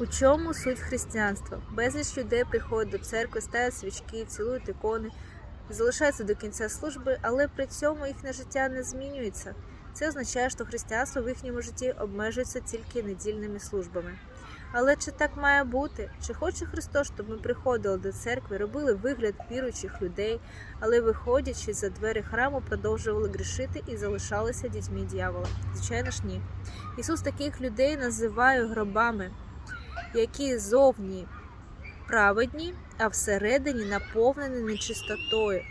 У чому суть християнства? Безліч людей приходять до церкви, ставлять свічки, цілують ікони, залишаються до кінця служби, але при цьому їхнє життя не змінюється. Це означає, що християнство в їхньому житті обмежується тільки недільними службами. Але чи так має бути? Чи хоче Христос, щоб ми приходили до церкви, робили вигляд віруючих людей, але виходячи за двері храму, продовжували грішити і залишалися дітьми дьявола? Звичайно ж ні. Ісус таких людей називає гробами, які зовні праведні, а всередині наповнені нечистотою.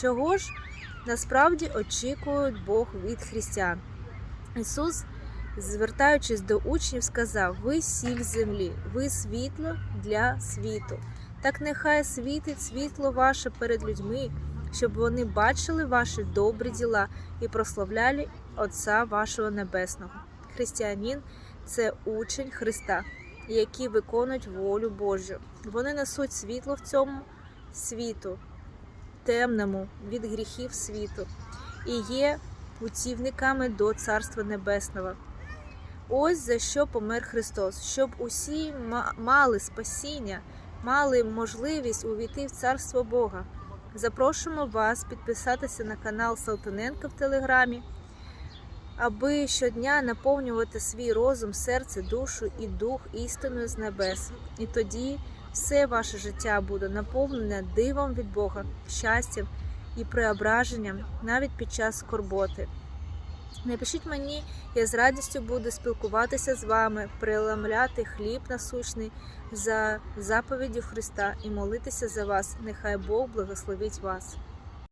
Чого ж насправді очікує Бог від християн? Ісус, звертаючись до учнів, сказав: Ви сіль землі, ви світло для світу. Так нехай світить світло ваше перед людьми, щоб вони бачили ваші добрі діла і прославляли Отця вашого Небесного. Християнин це учень Христа, які виконують волю Божу. Вони несуть світло в цьому світу, темному від гріхів світу, і є путівниками до Царства Небесного. Ось за що помер Христос, щоб усі мали спасіння, мали можливість увійти в Царство Бога. Запрошуємо вас підписатися на канал Салтаненка в Телеграмі, аби щодня наповнювати свій розум, серце, душу і дух істиною з небес. І тоді все ваше життя буде наповнене дивом від Бога, щастям і преображенням навіть під час скорботи. Напишіть мені, я з радістю буду спілкуватися з вами, переламляти хліб насущний за заповіддю Христа і молитися за вас. Нехай Бог благословить вас.